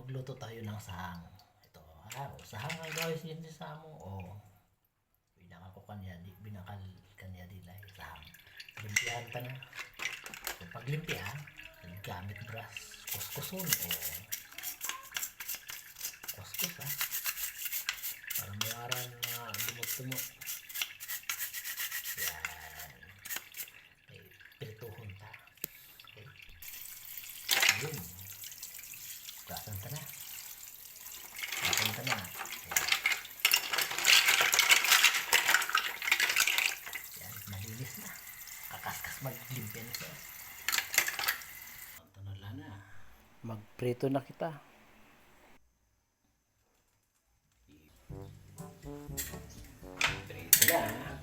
magluto tayo ng sahang. Ito, ha? O, sahang ang gawin siya sa mo. O, binaka ko kanya, di, binakal kanya dila yung sahang. Limpihan pa na. So, pag limpia, gamit brush, kuskuson o kuskus ha. Para mawaran na lumot-lumot. Yan. May pirituhon pa. Okay. Ayun. Gasan ka na. Gasan ka na. Ayan. Yan, malinis na. Kakaskas maglimpin siya. Ito na lang na. Magprito na kita. Prito na.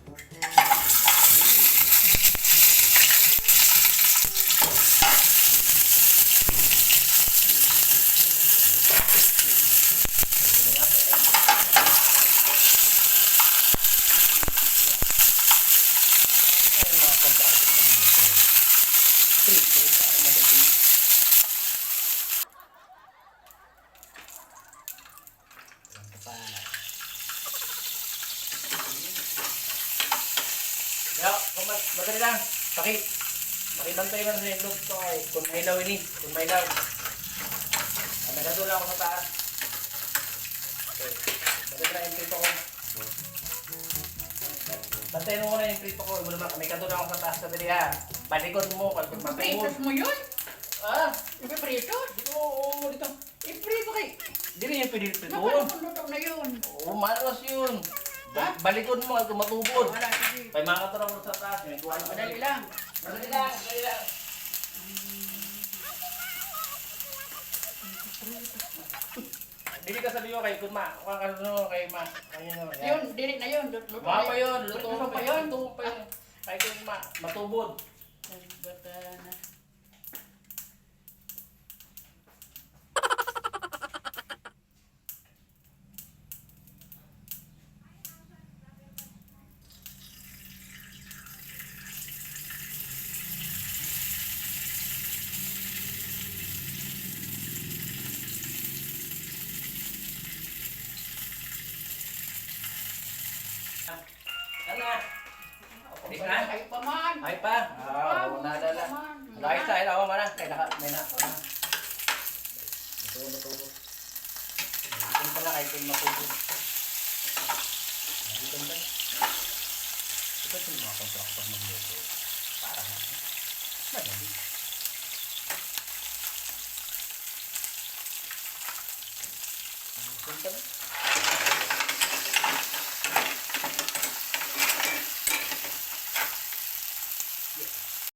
Ay, mga kontrata na dito. Prito, para madali. Ganito pa. Yo, kumat, madali lang. Paki, pakibantay mo na sa itlog to ay kung may ilaw ini, kung may ilaw. Ah, Nagatuloy ako sa taas. Okay, madali lang yung prito ko. Bantayan mo muna yung prito ko. Muna ba, may katulong ako sa taas sa dali ha. Balikod mo, kalkot matungod. Pritos mo yun? Ah, Ipipritos? oo, oo, dito. Iprito kay. Dili yung pinili prito. Nakalukot na yun. Oo, malas yun. Ba- Balikod mo, kalkot matubod. Wala, sige. May mga mo sa taas. May kuha na Madali lang. Madali lang, madali lang. Dili ka sabi ko kay Kunma, kuha ka no kay Ma. Ayun. Yun, dili na yun. Luto pa yun, luto pa yun. Luto pa yun. Kay Kunma, matubod. Bata na. Ano na? Di na? Ay pa man. Ay pa. Ah, oo, nadala. Dahil sa ilaw mo na, kay naka may na. Ito ito. Pala kay kung matubod. Dito ba? Ito yung mga. Para na. Madali. Dito ka na.